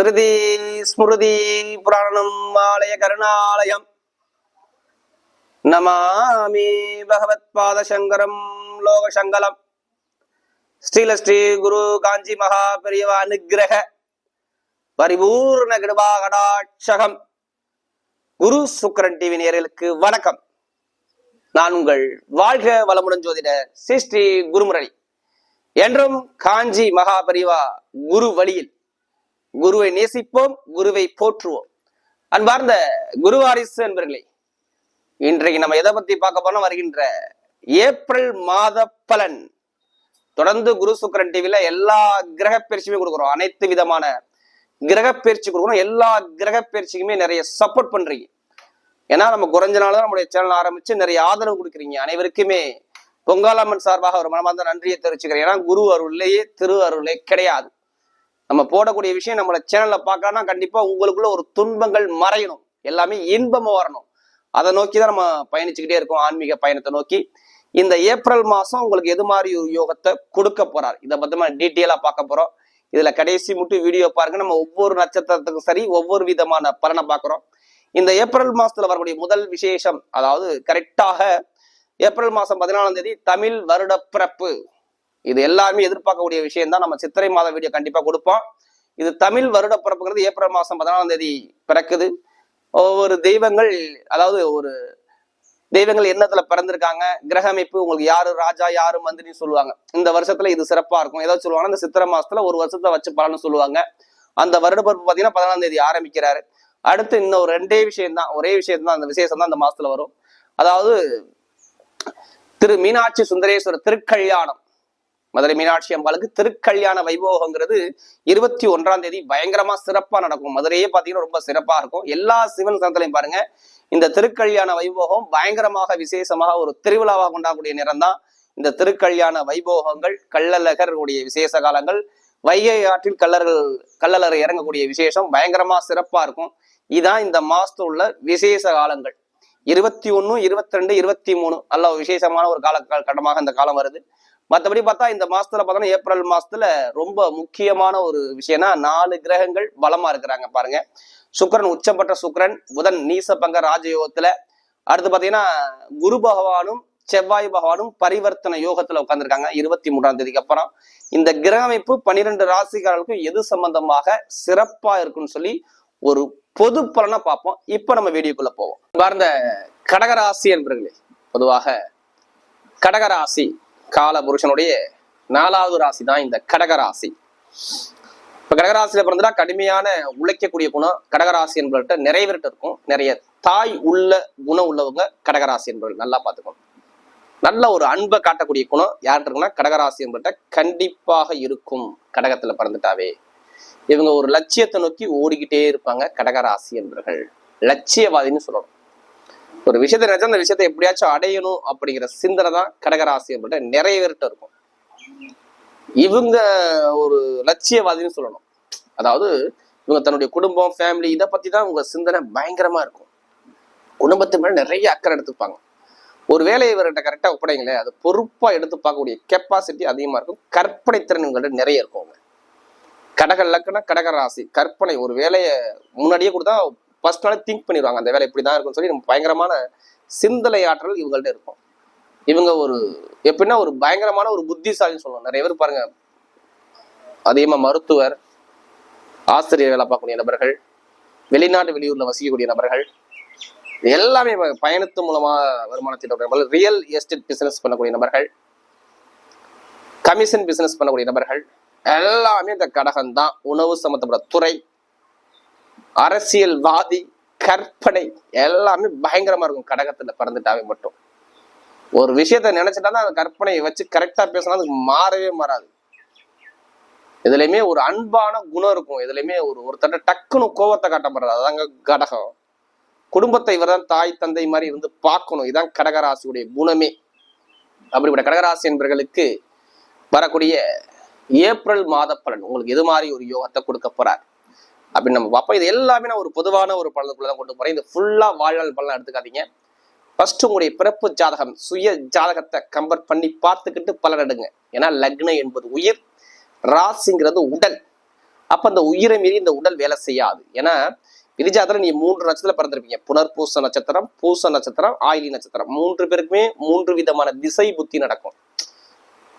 ஸ்ருதி ஸ்மிருதி புராணம் ஆலய கருணாலயம். நமாமி பகவத் பாத சங்கரம் லோகசங்கலம். ஸ்ரீல ஸ்ரீ குரு காஞ்சி மகா பெரியவா அனுகிரக பரிபூர்ண கிருபா கடாட்சகம் குரு சுக்கரன் டிவி நேர்களுக்கு வணக்கம். நான் உங்கள் வாழ்க வளமுடன் ஜோதிடர் ஸ்ரீ ஸ்ரீ குருமுரளி. என்றும் காஞ்சி மகா பெரியவா குரு வழியில் குருவை நேசிப்போம் குருவை போற்றுவோம். அன்பார்ந்த குருவாரிசு என்பர்களே இன்றைக்கு நம்ம எதை பத்தி பார்க்க போனோம் வருகின்ற ஏப்ரல் மாத பலன். தொடர்ந்து குரு சுக்கரன் டிவில எல்லா கிரக பயிற்சியுமே கொடுக்குறோம். அனைத்து விதமான கிரக பயிற்சி கொடுக்குறோம். எல்லா கிரக பயிற்சிக்குமே நிறைய சப்போர்ட் பண்றீங்க. ஏன்னா நம்ம குறைஞ்ச நாள் தான் நம்முடைய சேனல் ஆரம்பிச்சு நிறைய ஆதரவு கொடுக்குறீங்க. அனைவருக்குமே பொங்காலம்மன் சார்பாக ஒரு மனமார்ந்த நன்றியை தெரிவிச்சுக்கிறேன். ஏன்னா குரு அருள்லேயே திரு அருளே கிடையாது. நம்ம போடக்கூடிய விஷயம் நம்மளை சேனல்ல பார்க்கணும்னா கண்டிப்பா உங்களுக்குள்ள ஒரு துன்பங்கள் மறையணும். எல்லாமே இன்பமா வரணும். அதை நோக்கி தான் நம்ம பயணிச்சுக்கிட்டே இருக்கோம். ஆன்மீக பயணத்தை நோக்கி. இந்த ஏப்ரல் மாசம் உங்களுக்கு எது மாதிரி ஒரு யோகத்தை கொடுக்க போறார்? இதை பத்தி டீட்டெயிலா பார்க்க போறோம். இதுல கடைசி மட்டும் வீடியோ பாருங்க. நம்ம ஒவ்வொரு நட்சத்திரத்துக்கும் சரி ஒவ்வொரு விதமான பலனை பார்க்குறோம். இந்த ஏப்ரல் மாசத்துல வரக்கூடிய முதல் விசேஷம் அதாவது கரெக்டாக ஏப்ரல் மாசம் பதினாலாம் தேதி தமிழ் வருட பிறப்பு இது எல்லாருமே எதிர்பார்க்கக்கூடிய விஷயம் தான் நம்ம சித்திரை மாத வீடியோ கண்டிப்பா கொடுப்போம். இது தமிழ் வருட பிறப்புங்கிறது ஏப்ரல் மாசம் பதினாலாம் தேதி பிறக்குது. ஒவ்வொரு தெய்வங்கள் அதாவது ஒரு தெய்வங்கள் எண்ணத்துல பிறந்திருக்காங்க. கிரக அமைப்பு உங்களுக்கு யாரு ராஜா யாரு மந்திரின்னு சொல்லுவாங்க. இந்த வருஷத்துல இது சிறப்பா இருக்கும். ஏதாவது சொல்லுவாங்கன்னா இந்த சித்திரை மாசத்துல ஒரு வருஷத்தை வச்சு பலன்னு சொல்லுவாங்க. அந்த வருட பிறப்பு பாத்தீங்கன்னா பதினாலாம் தேதி ஆரம்பிக்கிறாரு. அடுத்து இன்னும் ஒரு ரெண்டே விஷயம் தான் ஒரே விஷயம் தான் அந்த விசேஷம் தான் அந்த மாசத்துல வரும். அதாவது திரு மீனாட்சி சுந்தரேஸ்வரர் திருக்கல்யாணம். மதுரை மீனாட்சி அம்பாளுக்கு திருக்கல்யாண வைபோகங்கிறது இருபத்தி ஒன்றாம் தேதி பயங்கரமா சிறப்பா நடக்கும். மதுரையே பாத்தீங்கன்னா ரொம்ப சிறப்பா இருக்கும். எல்லா சிவன் சந்தலையும் பாருங்க இந்த திருக்கல்யாண வைபோகம் பயங்கரமாக விசேஷமாக ஒரு திருவிழாவாக கொண்டாடக்கூடிய நேரம் தான் இந்த திருக்கல்யாண வைபோகங்கள் கள்ளழகருடைய விசேஷ காலங்கள் வைகை ஆற்றில் கல்லர்கள் கள்ளழகர் இறங்கக்கூடிய விசேஷம் பயங்கரமா சிறப்பா இருக்கும். இதான் இந்த மாசத்துல உள்ள விசேஷ காலங்கள். இருபத்தி ஒண்ணு இருபத்தி ரெண்டு இருபத்தி மூணு நல்ல விசேஷமான ஒரு கால கட்டமாக இந்த காலம் வருது. மற்றபடி பார்த்தா இந்த மாசத்துல பார்த்தோன்னா ஏப்ரல் மாசத்துல ரொம்ப முக்கியமான ஒரு விஷயம்னா நாலு கிரகங்கள் பலமா இருக்கிறாங்க பாருங்க. சுக்கரன் உச்சப்பட்ட சுக்கரன் புதன் நீசபங்க ராஜயோகத்துல. அடுத்து பாத்தீங்கன்னா குரு பகவானும் செவ்வாய் பகவானும் பரிவர்த்தனை யோகத்துல உட்காந்துருக்காங்க இருபத்தி மூன்றாம் தேதிக்கு அப்புறம். இந்த கிரக அமைப்பு பன்னிரெண்டு ராசிக்காரர்களுக்கும் எது சம்பந்தமாக சிறப்பா இருக்குன்னு சொல்லி ஒரு பொது பலனை பார்ப்போம். இப்ப நம்ம வீடியோக்குள்ள போவோம். பாருந்த கடகராசி என்பர்களே பொதுவாக கடகராசி கால புருஷனுடைய நாலாவது ராசி தான் இந்த கடகராசி. இப்ப கடகராசியில பிறந்தா கடுமையான உழைக்கக்கூடிய குணம் கடகராசி என்பவர்கிட்ட நிறைவேறிட்டு இருக்கும். நிறைய தாய் உள்ள குணம் உள்ளவங்க கடகராசி என்பவர்கள் நல்லா பார்த்துக்கணும். நல்ல ஒரு அன்பை காட்டக்கூடிய குணம் யார்கிட்ட இருக்குன்னா கடகராசி என்பவர்கிட்ட கண்டிப்பாக இருக்கும் கடகத்துல பிறந்துட்டாவே. இவங்க ஒரு லட்சியத்தை நோக்கி ஓடிக்கிட்டே இருப்பாங்க கடகராசி என்பவர்கள். லட்சியவாதின்னு சொல்லணும். ஒரு விஷயத்தை நினைச்சா அந்த விஷயத்தை எப்படியாச்சும் அடையணும் அப்படிங்கிற சிந்தனை தான் கடகராசி அப்படின்ற நிறைவேறிட்டு இருக்கும். இவங்க ஒரு லட்சியவாதின்னு சொல்லணும். அதாவது இவங்க தன்னுடைய குடும்பம் ஃபேமிலி இதை பத்தி தான் உங்க சிந்தனை பயங்கரமா இருக்கும். குடும்பத்து மேல நிறைய அக்கறை எடுத்துப்பாங்க. ஒரு வேலையை இவர்கிட்ட கரெக்டா ஒப்படைங்களேன் அது பொறுப்பா எடுத்து பார்க்கக்கூடிய கெப்பாசிட்டி அதிகமா இருக்கும். கற்பனை திறன் இவங்கள்ட்ட நிறைய இருக்கும். அவங்க. கடக லக்கணம் கடக ராசி. கற்பனை ஒரு வேலையை முன்னாடியே கொடுத்தா ஃபர்ஸ்ட் நாளே திங்க் பண்ணிடுவாங்க அந்த வேலை இப்படி தான் இருக்கும்னு சொல்லி நம்ம பயங்கரமான சிந்தலை ஆற்றல் இவங்கள்ட்ட இருக்கும். இவங்க ஒரு எப்படின்னா ஒரு பயங்கரமான ஒரு புத்திசாலின்னு சொல்லுவாங்க. நிறைய பேர் பாருங்க. அதிகமாக மருத்துவர் ஆசிரியர் வேலை பார்க்கக்கூடிய நபர்கள் வெளிநாட்டு வெளியூர்ல வசிக்கக்கூடிய நபர்கள் எல்லாமே பயணத்து மூலமா வருமானத்தை ரியல் எஸ்டேட் பிசினஸ் பண்ணக்கூடிய நபர்கள் கமிஷன் பிசினஸ் பண்ணக்கூடிய நபர்கள் எல்லாமே இந்த கடகம் தான் உணவு சம்பந்தப்பட்ட துறை அரசியல்வாதி கற்பனை எல்லாமே பயங்கரமா இருக்கும். கடகத்துல பிறந்துட்டாவே மட்டும். ஒரு விஷயத்த நினைச்சிட்டா தான் அந்த கற்பனையை வச்சு கரெக்டா பேசினா அதுக்கு மாறவே மாறாது. இதுலயுமே ஒரு அன்பான குணம் இருக்கும். இதுலயுமே ஒரு ஒருத்தட்ட டக்குன்னு கோவத்தை காட்டப்படுறது. அதாங்க கடகம். குடும்பத்தை இவர்தான் தாய் தந்தை மாதிரி இருந்து பார்க்கணும். இதான் கடகராசியுடைய குணமே. அப்படிப்பட்ட கடகராசி என்பவர்களுக்கு வரக்கூடிய ஏப்ரல் மாத பலன். உங்களுக்கு எது மாதிரி ஒரு யோகத்தை கொடுக்க போறார்? அப்படின்னு நம்ம பார்ப்போம். இது எல்லாமே நான் ஒரு பொதுவான ஒரு பலனுக்குள்ள தான் கொண்டு போகிறேன் இது ஃபுல்லா வாழ்நாள் பலன் எடுத்துக்காதீங்க. ஃபர்ஸ்ட் உங்களுடைய பிறப்பு ஜாதகம் சுய ஜாதகத்தை கம்பேர் பண்ணி பார்த்துக்கிட்டு பலன் எடுங்க. ஏன்னா லக்னம் என்பது உயிர் ராசிங்கிறது உடல். அப்ப அந்த உயிரை மீறி இந்த உடல் வேலை செய்யாது. ஏன்னா விதிஜாதத்துல நீ மூன்று நட்சத்திரம் பிறந்திருப்பீங்க. புனர்பூச நட்சத்திரம் பூச நட்சத்திரம் ஆயிலி நட்சத்திரம். மூன்று பேருக்குமே மூன்று விதமான திசை புத்தி நடக்கும்.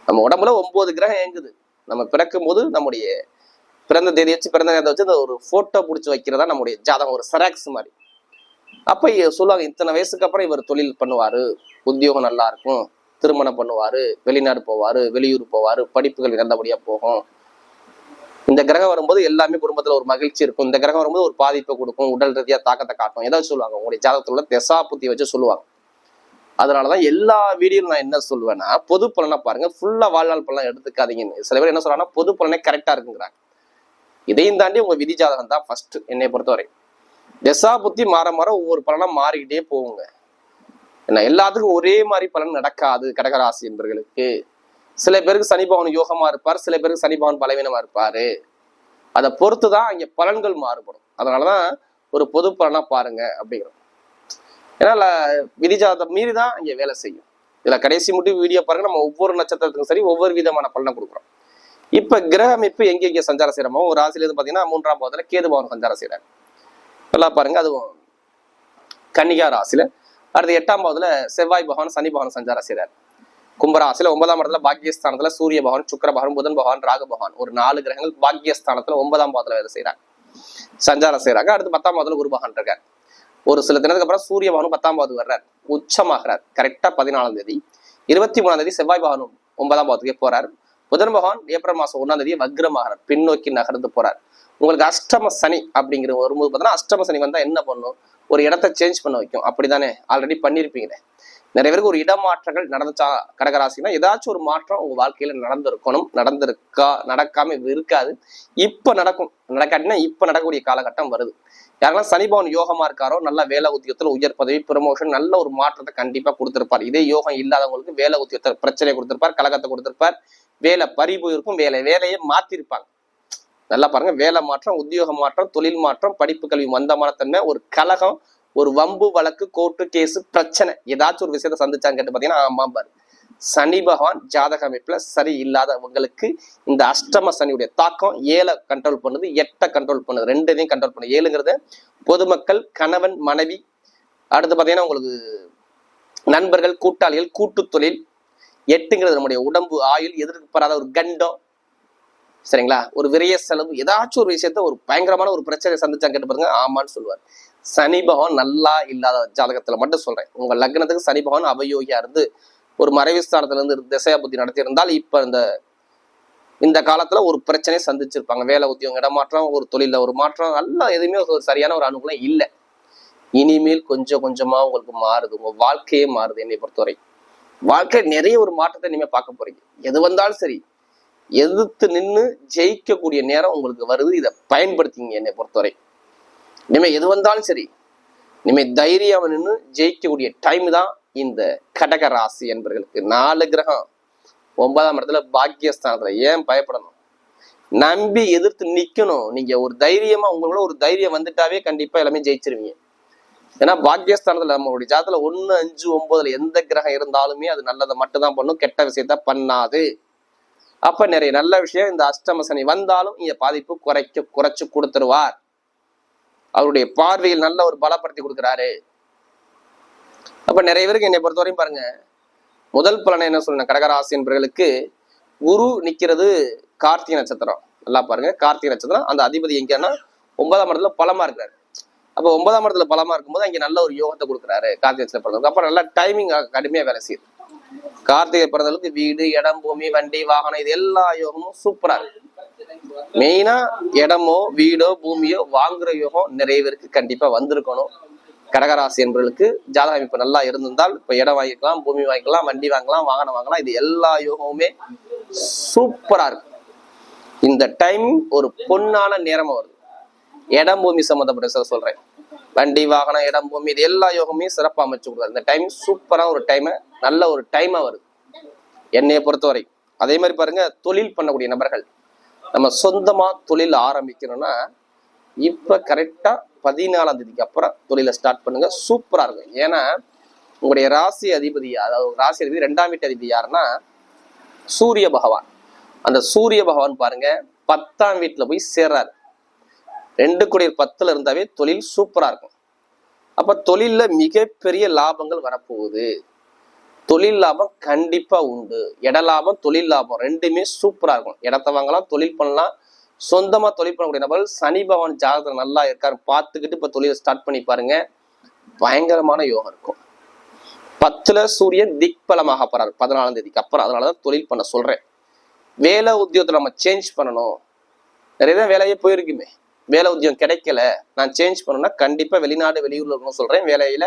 நம்ம உடம்புல ஒன்பது கிரகம் இயங்குது. நம்ம பிறக்கும் போது நம்முடைய பிறந்த தேதி வச்சு பிறந்த நேரத்தை வச்சு அந்த ஒரு போட்டோ பிடிச்சி வைக்கிறதா நம்முடைய ஜாதகம் ஒரு செராக்ஸ் மாதிரி. அப்ப சொல்லுவாங்க இத்தனை வயசுக்கு அப்புறம் இவர் தொழில் பண்ணுவாரு உத்தியோகம் நல்லா இருக்கும் திருமணம் பண்ணுவாரு வெளிநாடு போவாரு வெளியூர் போவாரு படிப்புகள் நல்லபடியா போகும். இந்த கிரகம் வரும்போது எல்லாமே குடும்பத்துல ஒரு மகிழ்ச்சி இருக்கும். இந்த கிரகம் வரும்போது ஒரு பாதிப்பை கொடுக்கும் உடல் ரீதியா தாக்கத்தை காட்டும். ஏதாவது சொல்லுவாங்க உங்களுடைய ஜாதகத்தில் உள்ள தெசா புத்தி வச்சு சொல்லுவாங்க. அதனாலதான் எல்லா வீடியோலும் நான் என்ன சொல்லுவேன்னா பொது பலனை பாருங்க. ஃபுல்லா வாழ்நாள் பலன் எடுத்துக்காதீங்கன்னு. சில பேர் என்ன சொல்றாங்கன்னா பொது பலனே கரெக்டா இருக்குங்கிறாங்க. இதையும் தாண்டி உங்க விதி ஜாதகம் தான் ஃபர்ஸ்ட் என்னை பொறுத்தவரை. தசா புத்தி மாற மாற ஒவ்வொரு பலனா மாறிக்கிட்டே போகுங்க. என்ன எல்லாத்துக்கும் ஒரே மாதிரி பலன் நடக்காது கடகராசி என்பவர்களுக்கு சில பேருக்கு சனி யோகமா இருப்பார் சில பேருக்கு சனி பலவீனமா இருப்பாரு. அதை பொறுத்து தான் இங்க பலன்கள் மாறுபடும். அதனாலதான் ஒரு பொது பலனா பாருங்க அப்படிங்கிறோம். ஏன்னா ல- விதிஜாதம் மீறி தான் இங்க வேலை செய்யும். இதுல கடைசி மட்டும் வீடியோ பாருங்க நம்ம ஒவ்வொரு நட்சத்திரத்துக்கும் சரி ஒவ்வொரு விதமான பலனை கொடுக்குறோம். இப்ப கிரக அமைப்பு எங்க எங்க சஞ்சாரம் செய்யறமோ ஒரு ராசியில இருந்து பாத்தீங்கன்னா மூன்றாம் பாவத்துல கேது பவன் சஞ்சாரம் செய்யறாரு நல்லா பாருங்க அதுவும் கன்னிகா ராசியில. அடுத்து எட்டாம் பாவத்துல செவ்வாய் பகவான் சனி பகவான் சஞ்சாரம் செய்யறாரு கும்பராசில ஒன்பதாம் இடத்துல பாக்கியஸ்தானத்துல சூரிய பகவான் சுக்கர பகவான் புதன் பகவான் ராகு பகவான். ஒரு நாலு கிரகங்கள் பாக்கியஸ்தானத்துல ஒன்பதாம் பாவத்துல வேலை செய்யறாங்க சஞ்சாரம் செய்யறாங்க அடுத்து பத்தாம் பாவத்துல குரு பகவான் இருக்கார். ஒரு சில தினத்துக்கு அப்புறம் சூரிய பகவானும் பத்தாம் பாவத்துக்கு வர்றார். உச்சமாகிறார். கரெக்டா பதினாலாம் தேதி. இருபத்தி மூணாம் தேதி செவ்வாய் பகவானும் ஒன்பதாம் பாவத்துக்கே போறார். புதன் பகவான் ஏப்ரல் மாசம் ஒன்னாம் தேதி வக்ரமாகிறார் பின்னோக்கி நகர்ந்து போறார். உங்களுக்கு அஷ்டம சனி அப்படிங்கிற வரும்போது பார்த்தீங்கன்னா அஷ்டம சனி வந்தா என்ன பண்ணும்? ஒரு இடத்த சேஞ்ச் பண்ண வைக்கும். அப்படிதானே ஆல்ரெடி பண்ணியிருப்பீங்களே நிறைய பேருக்கு ஒரு இடமாற்றங்கள் நடந்துச்சா கடகராசினா ஏதாச்சும் ஒரு மாற்றம் உங்க வாழ்க்கையில நடந்திருக்கணும் நடந்திருக்கா நடக்காம இருக்காது. இப்ப நடக்கும் நடக்காட்டினா இப்ப நடக்கக்கூடிய காலகட்டம் வருது. யாரெல்லாம் சனிபவன் யோகமா இருக்காரோ நல்ல வேலை உத்தியோகத்துல உயர் பதவி ப்ரமோஷன் நல்ல ஒரு மாற்றத்தை கண்டிப்பா கொடுத்திருப்பார். இதே யோகம் இல்லாதவங்களுக்கு வேலை உத்தியத்தை பிரச்சனை கொடுத்திருப்பார் கலகத்தை கொடுத்திருப்பார். வேலை பறிவு இருக்கும் வேலை வேலையை மாத்திருப்பாங்க. நல்லா பாருங்க வேலை மாற்றம் உத்தியோக மாற்றம் தொழில் மாற்றம் படிப்பு கல்வி மந்தமான தன்மை ஒரு கலகம் ஒரு வம்பு வழக்கு கோர்ட்டு கேஸ் பிரச்சனை ஏதாச்சும் ஒரு விஷயத்த சந்திச்சாங்க கேட்டு பாத்தீங்கன்னா ஆமாம் பாரு. சனி பகவான் ஜாதக அமைப்புல சரி இல்லாதவங்களுக்கு இந்த அஷ்டம சனியுடைய தாக்கம் ஏழை கண்ட்ரோல் பண்ணுது எட்டை கண்ட்ரோல் பண்ணுது ரெண்டையும் கண்ட்ரோல் பண்ணுது. ஏழுங்கிறது பொதுமக்கள் கணவன் மனைவி அடுத்து பாத்தீங்கன்னா உங்களுக்கு நண்பர்கள் கூட்டாளிகள் கூட்டு தொழில் எட்டுங்கிறது நம்முடைய உடம்பு ஆயுள் எதிர்பாராத ஒரு கண்டம் சரிங்களா? ஒரு விரைய செலவு ஏதாச்சும் ஒரு விஷயத்த ஒரு பயங்கரமான ஒரு பிரச்சனை சந்திச்சாங்க கேட்டு பாருங்க ஆமான்னு சொல்லுவார். சனி பகவான் நல்லா இல்லாத ஜாதகத்துல மட்டும் சொல்றேன். உங்க லக்னத்துக்கு சனி பகவான் அவயோகியா இருந்து ஒரு மறைவு ஸ்தானத்துல இருந்து திசையா புத்தி நடத்தி இருந்தால் இப்ப இந்த இந்த காலத்துல ஒரு பிரச்சனையை சந்திச்சிருப்பாங்க. வேலை உத்தியோகம் இடமாற்றம் ஒரு தொழில ஒரு மாற்றம் நல்லா எதுவுமே ஒரு சரியான ஒரு அனுகூலம் இல்லை. இனிமேல் கொஞ்சம் கொஞ்சமா உங்களுக்கு மாறுது. உங்க வாழ்க்கையே மாறுது என்னை பொறுத்தவரை. வாழ்க்கை நிறைய ஒரு மாற்றத்தை இனிமே பார்க்க போறீங்க. எது வந்தாலும் சரி எதிர்த்து நின்று ஜெயிக்கக்கூடிய நேரம் உங்களுக்கு வருது. இதை பயன்படுத்திங்க என்னை பொறுத்தவரை. இனிமே எது வந்தாலும் சரி இனிமே தைரியம் நின்று ஜெயிக்கக்கூடிய டைம் தான் இந்த கடக ராசி என்பவர்களுக்கு நாலு கிரகம். ஒன்பதாம் இடத்துல பாக்கியஸ்தானத்துல. ஏன் பயப்படணும்? நம்பி எதிர்த்து நிக்கணும். நீங்க ஒரு தைரியமா உங்களோட ஒரு தைரியம் வந்துட்டாவே கண்டிப்பா எல்லாமே ஜெயிச்சிருவீங்க. ஏன்னா பாக்கியஸ்தானத்துல நம்மளுடைய ஜாதத்துல ஒன்று அஞ்சு ஒன்பதுல எந்த கிரகம் இருந்தாலுமே அது நல்லதை மட்டும்தான் பண்ணும். கெட்ட விஷயத்த பண்ணாது. அப்ப நிறைய நல்ல விஷயம் இந்த அஷ்டம சனி வந்தாலும் இங்க பாதிப்பு குறைக்க குறைச்சு கொடுத்துருவார். அவருடைய பார்வையில் நல்ல ஒரு பலப்படுத்தி கொடுக்குறாரு. அப்ப நிறைய பேருக்கு என்னை பொறுத்தவரையும் பாருங்க முதல் பலனை என்ன சொல்லணும் கடகராசி என்பவர்களுக்கு குரு நிக்கிறது கார்த்திகை நட்சத்திரம். நல்லா பாருங்க கார்த்திகை நட்சத்திரம். அந்த அதிபதி எங்கன்னா ஒன்பதாம் இடத்துல பலமா இருக்கிறாரு அப்போ ஒன்பதாம் இடத்துல பலமா இருக்கும்போது அங்கே நல்ல ஒரு யோகத்தை கொடுக்குறாரு கார்த்திகை நட்சத்திரம் பிறந்தவங்க அப்ப நல்லா டைமிங் கடுமையா வேலை செய்யுது. கார்த்திகை பிறந்தவங்களுக்கு வீடு இடம் பூமி வண்டி வாகனம் இது எல்லா யோகமும் சூப்பரா இருக்கு. மெயினா இடமோ வீடோ பூமியோ வாங்குற யோகம் நிறைய பேருக்கு கண்டிப்பா வந்திருக்கணும். கடகராசி என்பவர்களுக்கு ஜாதக அமைப்பு நல்லா இருந்திருந்தால் இப்ப இடம் வாங்கிக்கலாம் பூமி வாங்கிக்கலாம் வண்டி வாங்கலாம் வாகனம் வாங்கலாம் இது எல்லா யோகமுமே சூப்பரா இருக்கு. இந்த டைம் ஒரு பொன்னான நேரமா வருது. இடம் பூமி சம்மந்தப்பட்ட விஷயம் சொல்றேன். வண்டி வாகனம் இடம் பூமி இது எல்லா யோகமே சிறப்பாக அமைச்சு கொடுக்குறாரு இந்த டைம் சூப்பராக ஒரு டைமை நல்ல ஒரு டைமாக வருது. என்னையை பொறுத்தவரை. அதே மாதிரி பாருங்க தொழில் பண்ணக்கூடிய நபர்கள். நம்ம சொந்தமாக தொழில் ஆரம்பிக்கணும்னா இப்போ கரெக்டாக பதினாலாம் தேதிக்கு அப்புறம் தொழிலை ஸ்டார்ட் பண்ணுங்க. சூப்பராக இருக்கும். ஏன்னா உங்களுடைய ராசி அதிபதி அதாவது ராசி அதிபதி ரெண்டாம் வீட்டு அதிபதி யாருன்னா சூரிய பகவான். அந்த சூரிய பகவான் பாருங்க பத்தாம் வீட்டில் போய் சேர்றாரு. ரெண்டு குடியர் பத்துல இருந்தாவே தொழில் சூப்பரா இருக்கும். அப்ப தொழிலில் மிகப்பெரிய லாபங்கள் வரப்போகுது. தொழில் லாபம் கண்டிப்பா உண்டு. இட லாபம் தொழில் லாபம் ரெண்டுமே சூப்பரா இருக்கும். இடத்த வாங்கலாம் தொழில் பண்ணலாம். சொந்தமா தொழில் பண்ணக்கூடிய நபர்கள் சனி பகவான் ஜாதகம் நல்லா இருக்காரு. பார்த்துக்கிட்டு இப்ப தொழிலை ஸ்டார்ட் பண்ணி பாருங்க. பயங்கரமான யோகம் இருக்கும். பத்துல சூரியன் திக்பலமாக போறாரு. பதினாலாம் தேதிக்கு அப்புறம். அதனாலதான் தொழில் பண்ண சொல்றேன். வேலை உத்தியோகத்தை நம்ம சேஞ்ச் பண்ணணும். நிறைய தான் வேலையே போயிருக்குமே. வேலை உத்தியோகம் கிடைக்கல நான் சேஞ்ச் பண்ணணும்னா கண்டிப்பா வெளிநாடு வெளியூர்ல இருக்கணும்னு சொல்றேன். வேலையில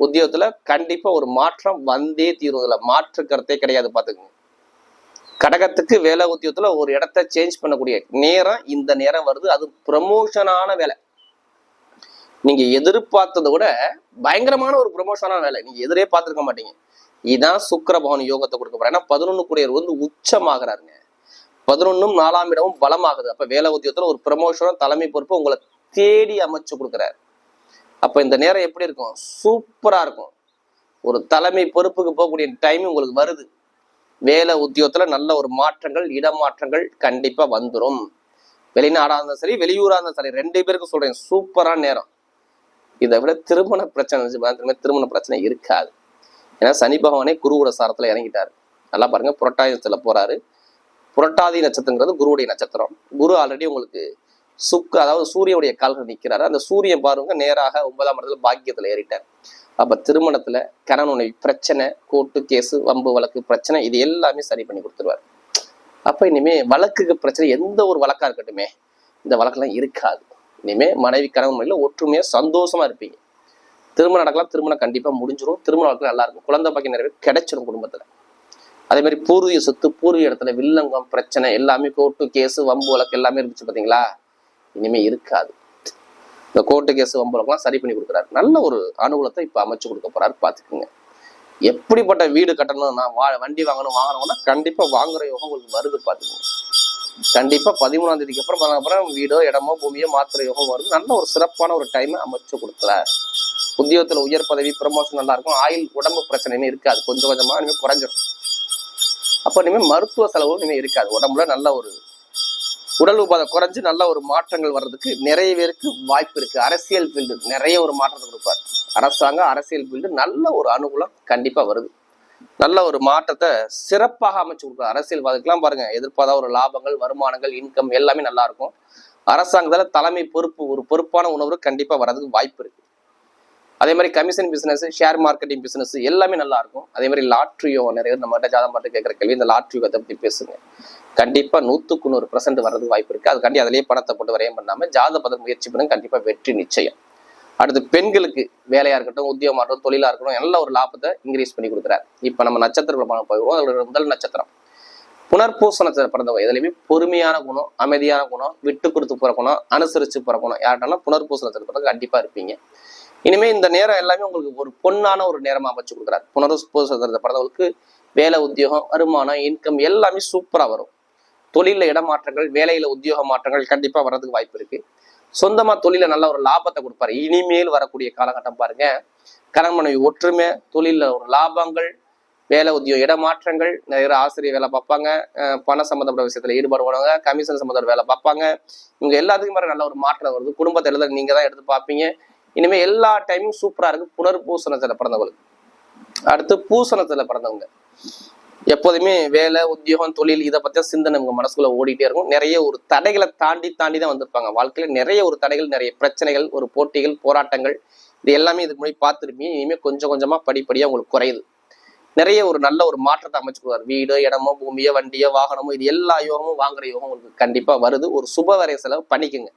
உத்தியோகத்துல கண்டிப்பா ஒரு மாற்றம் வந்தே தீரும் இதுல மாற்று கருத்தே கிடையாது பாத்துக்கோங்க கடகத்துக்கு வேலை உத்தியோகத்துல ஒரு இடத்த சேஞ்ச் பண்ணக்கூடிய நேரம் இந்த நேரம் வருது. அது ப்ரமோஷனான வேலை. நீங்க எதிர்பார்த்ததை விட பயங்கரமான ஒரு ப்ரமோஷனான வேலை. நீங்க எதிரே பார்த்துருக்க மாட்டீங்க. இதுதான் சுக்கர பவன் யோகத்தை கொடுக்க போறேன் ஏன்னா பதினொன்னு கூடியவர் வந்து உச்சமாகறாருங்க. பதினொன்னும் நாலாம் இடமும் பலமாகுது அப்ப வேலை உத்தியோகத்துல ஒரு ப்ரமோஷனும் தலைமை பொறுப்பு உங்களை தேடி அமைச்சு கொடுக்குறாரு. அப்ப இந்த நேரம் எப்படி இருக்கும்? சூப்பரா இருக்கும். ஒரு தலைமை பொறுப்புக்கு போகக்கூடிய டைம் உங்களுக்கு வருது. வேலை உத்தியோகத்துல நல்ல ஒரு மாற்றங்கள் இடமாற்றங்கள் கண்டிப்பா வந்துடும் வெளிநாடா இருந்தாலும் சரி வெளியூரா இருந்தாலும் சரி ரெண்டு பேருக்கும் சொல்றேன் சூப்பரான நேரம். இதை விட திருமண பிரச்சனை திருமண பிரச்சனை இருக்காது. ஏன்னா சனி பகவானே குருவோட சாரத்துல இறங்கிட்டாரு. நல்லா பாருங்க புரட்டாயத்துல போறாரு. புரட்டாதி நட்சத்திரங்கிறது குருவுடைய நட்சத்திரம். குரு ஆல்ரெடி உங்களுக்கு சுக்கு அதாவது சூரியனுடைய கால்கள் நிற்கிறாரு. அந்த சூரியன் பாருங்க நேராக ஒன்பதாம் இடத்துல பாக்கியத்தில் ஏறிட்டார். அப்ப திருமணத்துல கணவனுடைய பிரச்சனை கோர்ட்டு கேஸு வம்பு வழக்கு பிரச்சனை இது எல்லாமே சரி பண்ணி கொடுத்துருவார். அப்ப இனிமே வழக்குக்கு பிரச்சனை எந்த ஒரு வழக்கா இருக்கட்டுமே இந்த வழக்கெல்லாம் இருக்காது. இனிமே மனைவி கணவன் முறையில் ஒற்றுமையா சந்தோஷமா இருப்பீங்க. திருமணம் நடக்கலாம் திருமணம் கண்டிப்பா முடிஞ்சிடும் திருமண வாழ்க்கை நல்லா இருக்கும். குழந்தை பாக்கி நிறைய பேர் கிடைச்சிரும் குடும்பத்துல. அதே மாதிரி பூர்வீக சொத்து பூர்வீக இடத்துல வில்லங்கம் பிரச்சனை எல்லாமே கோர்ட்டு கேஸு வம்பு வழக்கு எல்லாமே இருந்துச்சு பாத்தீங்களா? இனிமே இருக்காது. இந்த கோர்ட்டு கேஸ் வம்பு வழக்கெல்லாம் சரி பண்ணி கொடுக்குறாரு. நல்ல ஒரு அனுகூலத்தை இப்ப அமைச்சு கொடுக்க போறாரு பாத்துக்கோங்க. எப்படிப்பட்ட வீடு கட்டணும் நான் வா வண்டி வாங்கணும் வாங்கணும்னா கண்டிப்பா வாங்குற யோகம் உங்களுக்கு வருது பாத்துக்கோங்க. கண்டிப்பா பதிமூணாம் தேதிக்கு அப்புறம் அப்புறம் வீடோ இடமோ பூமியோ மாத்திர யோகம் வருது. நல்ல ஒரு சிறப்பான ஒரு டைம் அமைச்சு கொடுக்குறாரு. உத்தியோகத்தில் உயர் பதவி ப்ரமோஷன் நல்லா இருக்கும். ஆயில் உடம்பு பிரச்சனைன்னு இருக்காது. கொஞ்சம் கொஞ்சமா இனிமே குறைஞ்சிடும் அப்ப இனிமே மருத்துவ செலவும் இனிமே இருக்காது. உடம்புல நல்ல ஒரு உடல் உபாதை குறைஞ்சு நல்ல ஒரு மாற்றங்கள் வர்றதுக்கு நிறைய பேருக்கு வாய்ப்பு இருக்கு. அரசியல் ஃபீல்டு நிறைய ஒரு மாற்றத்தை கொடுப்பார். அரசாங்கம் அரசியல் ஃபீல்டு நல்ல ஒரு அனுகூலம் கண்டிப்பா வருது. நல்ல ஒரு மாற்றத்தை சிறப்பாக அமைச்சு கொடுக்குறாரு அரசியல்வாதிக்கெல்லாம் பாருங்க எதிர்பாராத ஒரு லாபங்கள் வருமானங்கள் இன்கம் எல்லாமே நல்லா இருக்கும். அரசாங்கத்துல தலைமை பொறுப்பு ஒரு பொறுப்பான உணர்வு கண்டிப்பா வர்றதுக்கு வாய்ப்பு இருக்கு. அதே மாதிரி commission business share marketing business எல்லாமே நல்லா இருக்கும். அதே மாதிரி லாட்ரியோ நிறைய நம்மகிட்ட நம்ம ஜாதகம் பாட்டு கேட்குற கேள்வி இந்த லாட்ரியோ யோகத்தை பற்றி பேசுங்க. கண்டிப்பாக நூற்றுக்கு நூறு பர்சன்ட் வர்றதுக்கு வாய்ப்பு இருக்கு. அதுக்காண்டி அதிலேயே பணத்தை போட்டு வரையும் பண்ணாமல் ஜாத பதம் முயற்சி பண்ணுங்க. கண்டிப்பாக வெற்றி நிச்சயம். அடுத்து பெண்களுக்கு வேலையாக இருக்கட்டும் உத்தியோகமா இருக்கட்டும் தொழிலாக இருக்கட்டும் நல்ல ஒரு லாபத்தை இன்க்ரீஸ் பண்ணி கொடுக்குறாரு. இப்ப நம்ம நட்சத்திரங்களை போயிடுவோம். அதோட முதல் நட்சத்திரம். புனர்பூச பிறந்தவங்க எதுலையுமே பொறுமையான குணம் அமைதியான குணம் விட்டு கொடுத்து போற குணம் அனுசரித்து போற குணம் யார்ட்டாலும் புனர்பூச நட்சத்திரம் கண்டிப்பாக இருப்பீங்க. இனிமே இந்த நேரம் எல்லாமே உங்களுக்கு ஒரு பொன்னான ஒரு நேரமா அமைச்சு கொடுக்குறாரு. புனர்பூச நட்சத்திரத்தை பிறந்தவங்களுக்கு வேலை உத்தியோகம் வருமானம் இன்கம் எல்லாமே சூப்பரா வரும். தொழில இடமாற்றங்கள் வேலையில உத்தியோக மாற்றங்கள் கண்டிப்பா வர்றதுக்கு வாய்ப்பு இருக்கு. சொந்தமா தொழில நல்ல ஒரு லாபத்தை கொடுப்பாரு. இனிமேல் வரக்கூடிய காலகட்டம் பாருங்க. கணவன் மனைவி ஒற்றுமை தொழில ஒரு லாபங்கள் வேலை உத்தியோக இடமாற்றங்கள் நிறைய ஆசிரியர் வேலை பார்ப்பாங்க. பண சம்மந்தப்பட்ட விஷயத்துல ஈடுபடுவாங்க கமிஷன் சம்மந்தப்பட்ட வேலை பார்ப்பாங்க. இவங்க எல்லாத்துக்கும் மாதிரி நல்ல ஒரு மாற்றம் வருது. குடும்பத்தை எழுத நீங்க தான் எடுத்து பார்ப்பீங்க. இனிமே எல்லா டைமும் சூப்பரா இருக்கு. புனர்பூசணத்துல பிறந்தவங்களுக்கு அடுத்து பூசணத்துல பிறந்தவங்க எப்போதுமே வேலை உத்தியோகம் தொழில் இதை பத்திய சிந்தனை உங்க மனசுக்குள்ள ஓடிட்டே இருக்கும். நிறைய ஒரு தடைகளை தாண்டி தாண்டி தான் வந்திருப்பாங்க. வாழ்க்கையில நிறைய ஒரு தடைகள் நிறைய பிரச்சனைகள் ஒரு போட்டிகள் போராட்டங்கள் இது எல்லாமே இதுக்கு முன்னாடி பார்த்துருப்பீங்க. இனிமே கொஞ்சம் கொஞ்சமா படிப்படியா உங்களுக்கு குறையுது. நிறைய ஒரு நல்ல ஒரு மாற்றத்தை அமைச்சுக்குவார் வீடோ இடமோ பூமியோ வண்டியோ வாகனமோ இது எல்லா யோகமும் வாங்குற யோகம் உங்களுக்கு கண்டிப்பா வருது. ஒரு சுப வரை செலவு பண்ணிக்கோங்க.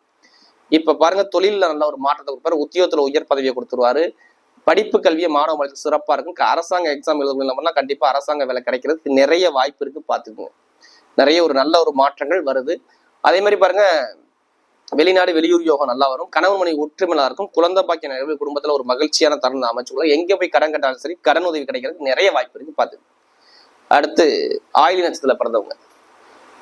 இப்ப பாருங்க தொழிலில் நல்ல ஒரு மாற்றத்தை கொடுப்பாரு. உத்தியோகத்துல உயர் பதவியை கொடுத்துருவாரு. படிப்பு கல்வியை மாணவ மக்களுக்கு சிறப்பா இருக்கும். அரசாங்க எக்ஸாம் எழுதுனா கண்டிப்பா அரசாங்க வேலை கிடைக்கிறதுக்கு நிறைய வாய்ப்பு இருக்கு. பாத்துக்கோங்க நிறைய ஒரு நல்ல ஒரு மாற்றங்கள் வருது. அதே மாதிரி பாருங்க வெளிநாடு வெளியூர் யோகம் நல்லா வரும். கணவன் மனைவி ஒற்றுமை நல்லா இருக்கும். குழந்தை பாக்கிய நிறைய குடும்பத்தில் குடும்பத்துல ஒரு மகிழ்ச்சியான தருணம் அமைச்சுக்கலாம் எங்க போய் கடன் கட்டாலும் சரி கடன் உதவி கிடைக்கிறதுக்கு நிறைய வாய்ப்பு இருக்கு. பாத்து அடுத்து ஆயிலி நட்சத்திரத்துல பிறந்தவங்க.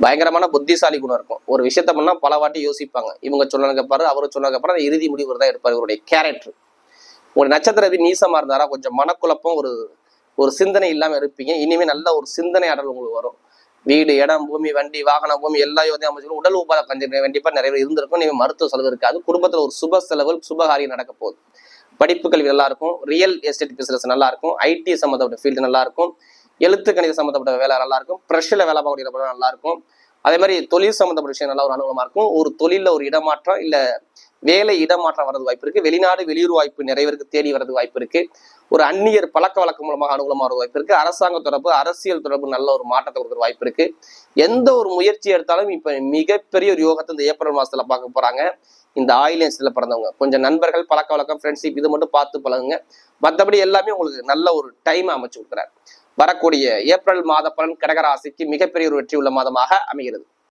பயங்கரமான புத்திசாலி குணம் இருக்கும். ஒரு விஷயத்த பண்ணா பல வாட்டி யோசிப்பாங்க. இவங்க சொன்னதுக்கு அப்புறம் அவரு சொன்னதுக்கு அப்புறம் அந்த இறுதி முடிவு தான் எடுப்பார் இவருடைய கேரக்டர் ஒரு நட்சத்திரத்தின் நீசமா இருந்தாரா கொஞ்சம் மனக்குழப்பம் ஒரு ஒரு சிந்தனை இல்லாம இருப்பீங்க. இனிமே நல்ல ஒரு சிந்தனை ஆடல் உங்களுக்கு வரும். வீடு இடம் பூமி வண்டி வாகனம் பூமி எல்லா யோதையும் அமைச்சு உடல் உபாத கஞ்சி கண்டிப்பா நிறைய பேர் இருந்திருக்கும். நீங்க மருத்துவ செலவு இருக்காது குடும்பத்துல ஒரு சுப செலவு சுபகாரியம் நடக்க போகுது. படிப்பு கல்வி நல்லா இருக்கும். ரியல் எஸ்டேட் பிசினஸ் நல்லா இருக்கும். ஐடி சம்மந்தப்பட்ட ஃபீல்டு நல்லா இருக்கும். எழுத்து கணித சம்மந்தப்பட்ட வேலை நல்லா இருக்கும் ப்ரெஷ்ல வேலை பார்க்கக்கூடிய நல்லா இருக்கும் அதே மாதிரி தொழில் சம்மந்தப்பட்ட விஷயம் நல்லா ஒரு அனுகூலமா இருக்கும். ஒரு தொழில ஒரு இடமாற்றம் இல்ல வேலை இடமாற்றம் வர்றது வாய்ப்பு இருக்கு. வெளிநாடு வெளியூர் வாய்ப்பு நிறைய பேருக்கு தேடி வர்றது வாய்ப்பு இருக்கு. ஒரு அந்நியர் பழக்க வழக்கம் மூலமாக அனுகூலமா வர வாய்ப்பு இருக்கு. அரசாங்க தொடர்பு அரசியல் தொடர்பு நல்ல ஒரு மாற்றத்தை கொடுக்குற வாய்ப்பு இருக்கு. எந்த ஒரு முயற்சி எடுத்தாலும் இப்ப மிகப்பெரிய ஒரு யோகத்தை இந்த ஏப்ரல் மாசத்துல பார்க்க போறாங்க. இந்த ஆயிலியன்ஸ்ல பிறந்தவங்க. கொஞ்சம் நண்பர்கள் பழக்க வழக்கம் ஃப்ரெண்ட்ஷிப் இது மட்டும் பார்த்து பழகுங்க. மற்றபடி எல்லாமே உங்களுக்கு நல்ல ஒரு டைம் அமைச்சு கொடுக்குறாரு. வரக்கூடிய ஏப்ரல் மாத பலன் கடகராசிக்கு மிகப்பெரிய ஒரு வெற்றி உள்ள மாதமாக அமைகிறது.